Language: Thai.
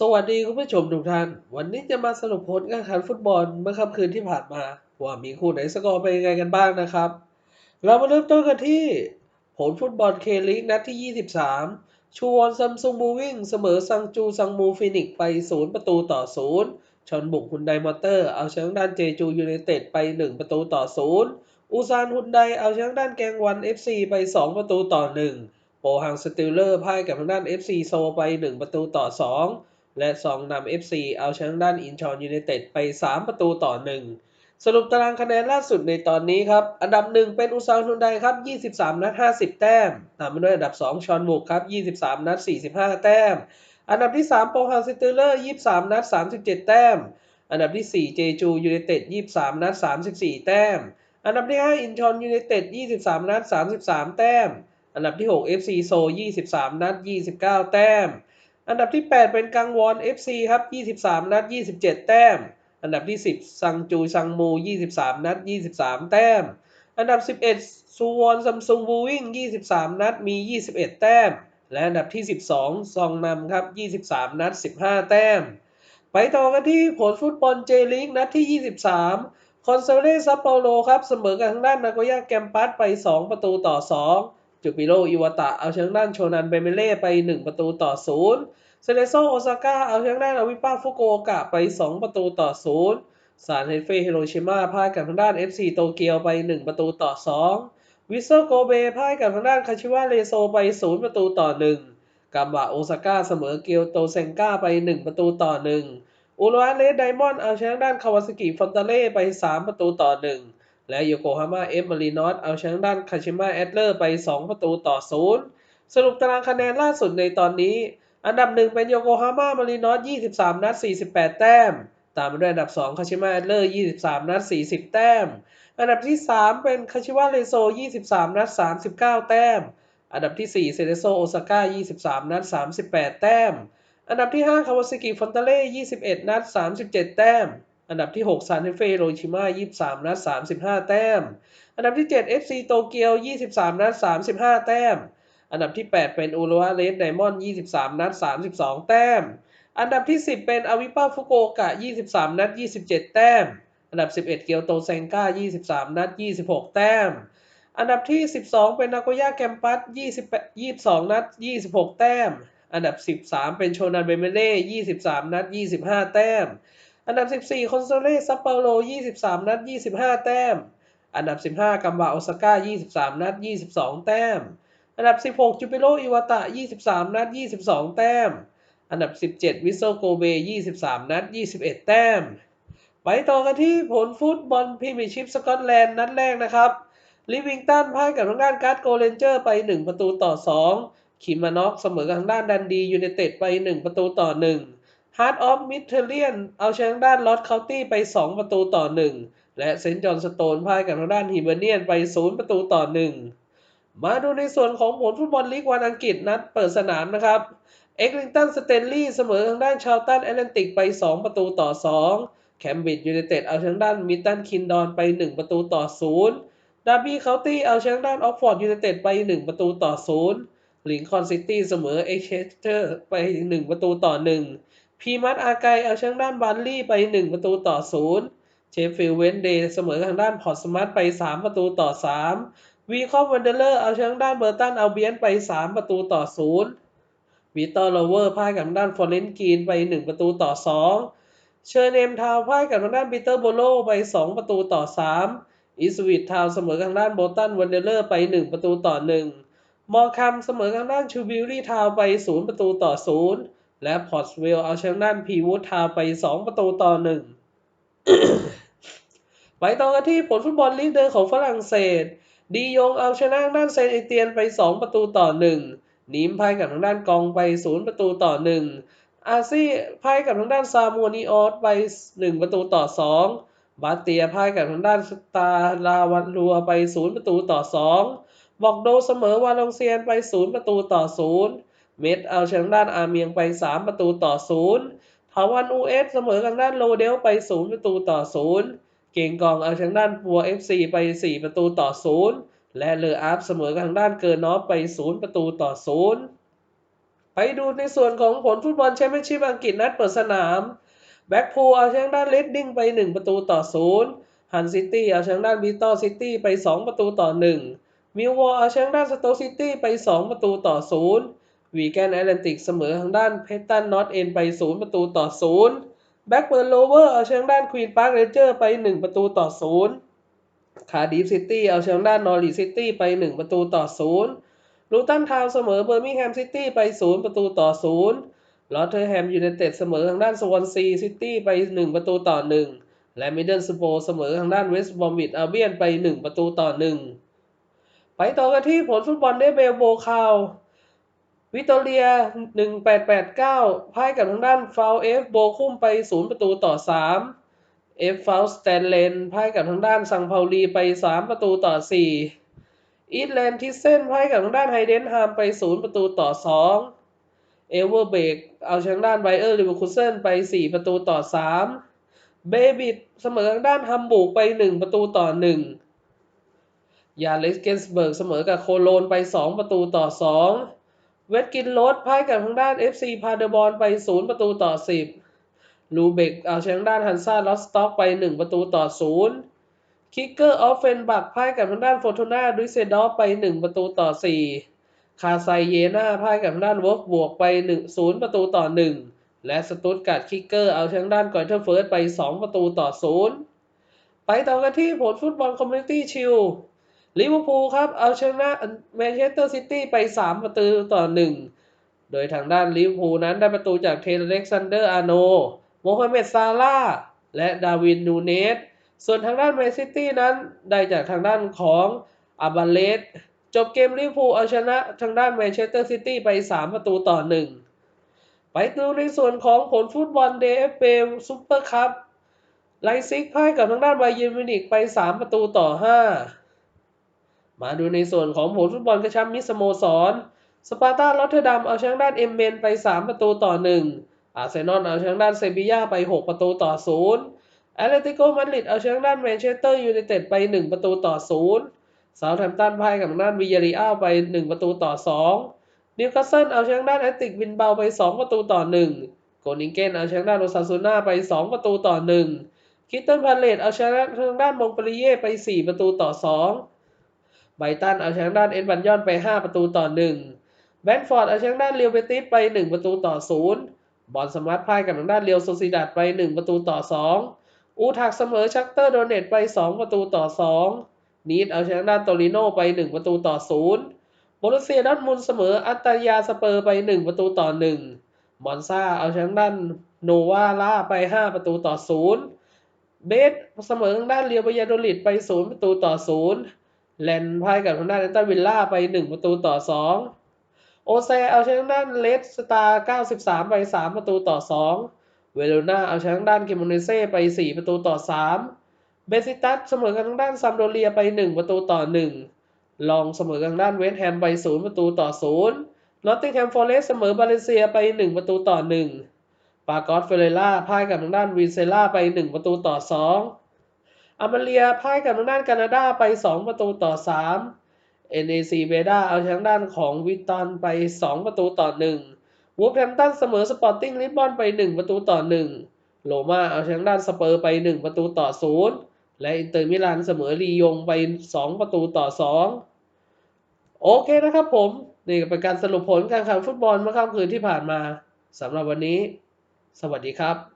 สวัสดีคุณผู้ชมทุกท่าน วันนี้จะมาสรุปผลการแข่งขันฟุตบอลเมื่อค่ำคืนที่ผ่านมา ว่ามีคู่ไหนสกอร์เป็นยังไงกันบ้างนะครับ เรามาเริ่มต้นกันที่ ผลฟุตบอลเคลีกนัดที่ 23 ชูวอนซัมซุงบูวิ่งเสมอซังจูซังมูฟินิกไป 0 ประตูต่อ 0ชอนบุกฮุนไดมอเตอร์ เอาชนะด้านเจจูยูไนเต็ดไป 1 ประตูต่อ 0 อูซานฮุนไดเอาชนะด้านแกงวันเอฟซีไป 2 ประตูต่อ 1 โปฮังสติลเลอร์พ่ายกับทางด้าน FC โซไป 1 ประตูต่อ 2 และซองนำ FC เอาชนะด้านอินชอนยูไนเต็ดไป 3 ประตูต่อ 1 สรุปตารางคะแนนล่าสุดในตอนนี้ครับ อันดับ 1 เป็นอุซานฮุนไดครับ 23 นัด 50 แต้ม ตามมาด้วยอันดับ 2 ชอนบุกครับ 23 นัด 45 แต้ม อันดับที่ 3 โปฮังสติลเลอร์ 23 นัด 37 แต้ม อันดับที่ 4 เจจูยูไนเต็ด 23 นัด 34 แต้ม อันดับที่ 5 อินชอนยูไนเต็ด 23 นัด 33 แต้ม อันดับที่ 6 FC โซ 23 นัด 29 แต้ม อันดับที่ 8 เป็นกังวอน FC ครับ 23 นัด 27 แต้ม อันดับที่ 10 ซังจูซังมู 23 นัด 23 แต้ม อันดับ 11 ซูวอนซัมซุงบูวิ่ง23 นัดมี 21 แต้ม และอันดับที่ 12 ซองนำครับ 23 นัด 15 แต้ม ไปต่อกันที่ผลฟุตบอลเจลีกนัดที่ 23 คอนเซเลซัปโปโรครับ เสมอกับทางด้านนาโกย่าแกมปัสไป 2 ประตูต่อ 2 จูปิโรอิวาตะเอาชนะด้านโชนันเบเมเล่ไป 1 ประตูต่อ 0 เซเลโซโอซาก้าเอาชนะด้านอาวิป้าฟุกโอกะไป 2 ประตูต่อ 0 ซานเฮเฟฮิโรชิมาพ่ายกับทางด้าน FC โตเกียวไป 1 ประตูต่อ 2 วิเซอร์โกเบพ่ายกับทางด้านคาชิวะเรโซไป 0 ประตูต่อ 1 กัมบะโอซาก้าเสมอเกียวโตเซงก้าไป 1 ประตูต่อ 1อุลวาเลสไดมอนด์เอาชนะด้านคาวาสกิฟอนตาเล่ไป 3 ประตูต่อ 1 และโยโกฮาม่าเอฟมารีนอสเอาชนะด้านคาชิมะแอตเลอร์ไป 2 ประตูต่อ 0 สรุปตารางคะแนนล่าสุดในตอนนี้ อันดับ 1 เป็นโยโกฮาม่ามารีนอส23 นัด 48 แต้ม ตามมาด้วยอันดับ 2 คาชิมะแอตเลอร์ 23 นัด 40 แต้ม อันดับที่ 3 เป็นคาชิวะเรโซ 23 นัด 39 แต้ม อันดับที่ 4 เซเรโซโอซาก้า 23 นัด 38 แต้ม อันดับที่ 5 คาวาซากิฟอนตาเล่ 21 นัด 37 แต้ม อันดับที่ 6 ซานเฟโรชิมา23 นัด 35 แต้ม อันดับที่ 7 FC โตเกียว 23 นัด 35 แต้ม อันดับที่ 8 เป็นอูรุวะเรสไดมอนด์23 นัด 32 แต้ม อันดับที่ 10 เป็นอาวิปาฟุโอกะ 23 นัด 27 แต้ม อันดับ 11 เกียวโตเซงก้า 23 นัด 26 แต้ม อันดับที่ 12 เป็นนาโกย่าแกมปัส28 22 นัด 26 แต้ม อันดับ 13 เป็นโชนันเบเมเล่23 นัด 25 แต้ม อันดับ 14 คอนโซเล่ซัปเปโร23 นัด 25 แต้ม อันดับ 15 กัมบะโอซาก้า 23 นัด 22 แต้ม อันดับ 16 จูปิโรอิวาตะ 23 นัด 22 แต้ม อันดับ 17 วิโซโกเบ 23 นัด 21 แต้ม ไปต่อกันที่ผลฟุตบอลพรีเมียร์ชิพสกอตแลนด์นัดแรกนะครับ ลิวิงตันพ่ายกับทางด้านการ์ดโกเลนเจอร์ไป 1 ประตูต่อ 2 คิมานอกเสมอกับทางด้านดันดียูไนเต็ดไป 1 ประตูต่อ 1 ฮาร์ดออฟมิดเทเลียนเอาชนะด้านลอตเคานตี้ไป 2 ประตูต่อ 1 และเซนต์จอห์นสโตนพ่ายกับทางด้านฮิเบเนียนไป 0 ประตูต่อ 1 มาดูในส่วนของผลฟุตบอลลีกวันอังกฤษนัดเปิดสนามนะครับ เอ็กลิงตันสเตนลีย์เสมอทางด้านชาวตันแอตแลนติกไป 2 ประตูต่อ 2 แคมบริดจ์ยูไนเต็ดเอาชนะด้านมิดตันคินดอนไป 1 ประตูต่อ 0 ดาร์บี้เคาน์ตี้เอาชนะด้านออกฟอร์ดยูไนเต็ดไป 1 ประตูต่อ 0ลิงคอนซิตี้เสมอเอ็กเชสเตอร์ไป 1 ประตูต่อ 1 พีมัตอาไกเอาชนะด้านบันลี่ไป 1 ประตูต่อ 0 เชฟฟิลด์เวนเดย์เสมอทางด้านพอร์ตสมัตไป 3 ประตูต่อ 3 วีคอมวันเดเลอร์เอาชนะด้านเบอร์ตันเอาเบียนไป 3 ประตูต่อ 0 วิตอร์โลเวอร์พ่ายกับทางด้านฟอร์เรนกีนไป 1 ประตูต่อ 2 เชอร์เนมทาวพ่ายกับทางด้านปีเตอร์โบโลไป 2 ประตูต่อ 3 อิสวิตทาวเสมอทางด้านโบตันวันเดเลอร์ไป 1 ประตูต่อ 1 มอร์คัมเสมอทางด้านชูบิลลี่ทาวไป 0 ประตูต่อ 0 และพอร์ตสเวลเอาชนะด้านพีวูดทาไป 2 ประตูต่อ1ไปต่อกันที่ผลฟุตบอลลีกเดินของฝรั่งเศส ดียงเอาชนะด้านเซนต์เอเตียนไป 2 ประตูต่อ1นิมพ่ายกับทางด้านกองไป 0 ประตูต่อ1อาซี่พ่ายกับทางด้านซามัวนิออสไป 1 ประตูต่อ 2 บาเตียพ่ายกับทางด้านสตาลาวันรัวไป 0 ประตูต่อ 2 บอกโดเสมอวาลองเซียนไป 0 ประตูต่อ 0 เม็ดเอาชนะด้านอาเมียงไป 3 ประตูต่อ 0 ทาวันอูเอสเสมอกับด้านโลเดลไป 0 ประตูต่อ 0 เก่งกองเอาชนะด้านปัว FC ไป 4 ประตูต่อ 0 และเลออาร์ฟเสมอกับทางด้านเกิร์นอฟไป 0 ประตูต่อ 0 ไปดูในส่วนของผลฟุตบอลแชมเปี้ยนชิพอังกฤษนัดเปิดสนาม แบ็กพูลเอาชนะด้านเลดดิ้งไป 1 ประตูต่อ 0 ฮันซิตี้เอาชนะด้านบีตอซิตี้ไป 2 ประตูต่อ 1 มิลวอลเอาชนะด้านสโตซิตี้ไป 2 ประตูต่อ 0 วีแกนแอตแลนติกเสมอทางด้านเพตันนอตเอ็นไป 0 ประตูต่อ 0 แบ็กเบิร์นโลเวอร์เอาชนะด้านควีนพาร์คเรนเจอร์ไป 1 ประตูต่อ 0 คาร์ดิฟซิตี้เอาชนะด้านนอริซิตี้ไป 1 ประตูต่อ 0 ลูตันทาวน์เสมอเบอร์มิงแฮมซิตี้ไป 0 ประตูต่อ 0 ลอตเทอร์แฮมยูไนเต็ดเสมอทางด้านสวอนซีซิตี้ไป 1 ประตูต่อ 1 และมิดเดิลสโปเสมอทางด้านเวสต์บอมบิดอาเบียนไป 1 ประตูต่อ 1 ไปต่อกันที่ผลฟุตบอลเดเบลโบคาว วิตอเรีย 1889พ่ายกับทางด้านฟาวเอฟโบคุ้มไป 0 ประตูต่อ 3 เอฟฟาวสแตนเลนพ่ายกับทางด้านซังเปาลีไป 3 ประตูต่อ 4 อีทแลนด์ทิเซนพ่ายกับทางด้านไฮเดนฮามไป 0 ประตูต่อ 2 เอเวอร์เบกเอาชนะด้านไบเออร์ลิเวอร์คูเซนไป 4 ประตูต่อ 3 เบบิดเสมอทางด้านฮัมบูร์กไป 1 ประตูต่อ 1 ยาเลสเกนสเบิร์กเสมอกับโคโลนไป 2 ประตูต่อ 2 เวสกินโรดพ่ายกับทางด้าน FC พาเดอร์บอลไป 0 ประตูต่อ 10 ลูเบกเอาชนะด้านฮันซ่าลอสต็อกไป 1 ประตูต่อ 0 คิกเกอร์ออฟเฟนบักพ่ายกับทางด้านโฟโตนาดุยเซดอฟไป 1 ประตูต่อ 4 คาไซเยนาพ่ายกับทางด้านวอฟบวกไป 1 0 ประตูต่อ 1 และสตุตการ์ดคิกเกอร์เอาชนะด้านกอยเทอร์เฟิร์สไป 2 ประตูต่อ 0 ไปต่อกันที่ผลฟุตบอลคอมมูนิตี้ชิล ลิเวอร์พูลครับเอาชนะแมนเชสเตอร์ซิตี้ไป 3 ประตูต่อ 1 โดยทางด้านลิเวอร์พูลนั้นได้ประตูจากเทเลเล็กซานเดอร์อาโนโมฮัมเหม็ดซาลาและดาวินนูเนสส่วนทางด้านแมนซิตี้นั้นได้จากทางด้านของอาบาเลสจบเกมลิเวอร์พูลเอาชนะทางด้านแมนเชสเตอร์ซิตี้ไป 3 ประตูต่อ 1 ไปดูในส่วนของผลฟุตบอลเดฟเบลซูเปอร์คัพไลซิกพ่ายกับทางด้านไบเยร์นมิวนิกไป 3 ประตูต่อ 5 มาดูในส่วนของผลฟุตบอลกระชับมิสโมสร สปาร์ตาลอตเทอร์ดัมเอาชนะด้านเอ็มเมนไป 3 ประตูต่อ 1 อาร์เซนอลเอาชนะด้านเซบีย่าไป 6 ประตูต่อ 0แอตเลติโกมาดริดเอาชนะด้านแมนเชสเตอร์ยูไนเต็ดไป 1 ประตูต่อ 0เซาท์แฮมป์ตันพ่ายกับทางด้านวิยารีอาไป 1 ประตูต่อ 2 นิวคาสเซิลเอาชนะด้านแอตติกวินเบาไป 2 ประตูต่อ 1 โกนิงเกนเอาชนะด้านโรซาซูน่าไป 2 ประตูต่อ 1คิตเติลพาเลตเอาชนะทางด้านมงเปรีเย่ไป 4 ประตูต่อ 2 ไบตันเอาชนะด้านเอ็นบันยอนไป 5 ประตูต่อ 1 แบนฟอร์ดเอาชนะด้านเรียวเบติสไป 1 ประตูต่อ 0 บอลสมาร์ทพ่ายกับทางด้านเรียวโซซิดัดไป 1 ประตูต่อ 2 อูทักเสมอชักเตอร์โดเนตไป 2 ประตูต่อ 2 นีดเอาชนะด้านโตริโนไป 1 ประตูต่อ 0 โบรุสเซียดอทมุนเสมออัตตายาสเปอร์ไป 1 ประตูต่อ 1 มอนซาเอาชนะด้านโนวาล่าไป 5 ประตูต่อ 0 เบสเสมอทางด้านเรียวบายาโดลิดไป 0 ประตูต่อ 0 แลนพ่ายกับทางด้านเอตันวิลล่าไป 1 ประตูต่อ 2 โอเซเอาชนะด้านเลสตาร์93 ไป 3 ประตูต่อ 2 เวโรนาเอาชนะด้านเคมอนเนเซ่ไป 4 ประตูต่อ 3 เบซิตัสเสมอกันทางด้านซัมโดเรียไป 1 ประตูต่อ 1 ลองเสมอกันทางด้านเวสต์แฮมไป 0 ประตูต่อ 0 นอตติงแฮมฟอเรสเสมอบาเลเซียไป 1 ประตูต่อ 1 ปากอสเฟเรล่าพ่ายกับทางด้านวีเซล่าไป 1 ประตูต่อ 2 อามาเลียพ่ายกับทางด้านแคนาดาไป 2 ประตูต่อ 3 NAC เบด้าเอาชนะด้านของวิตตันไป 2 ประตูต่อ 1 วูฟแฮมตันเสมอสปอร์ติ้งลิสบอนไป 1 ประตูต่อ 1โรม่าเอาชนะด้านสเปอร์ไป 1 ประตูต่อ 0 และอินเตอร์มิลานเสมอลียงไป 2 ประตูต่อ 2 โอเคนะครับผม นี่ก็เป็นการสรุปผลการแข่งฟุตบอลเมื่อค่ำคืนที่ผ่านมาสำหรับวันนี้ สวัสดีครับ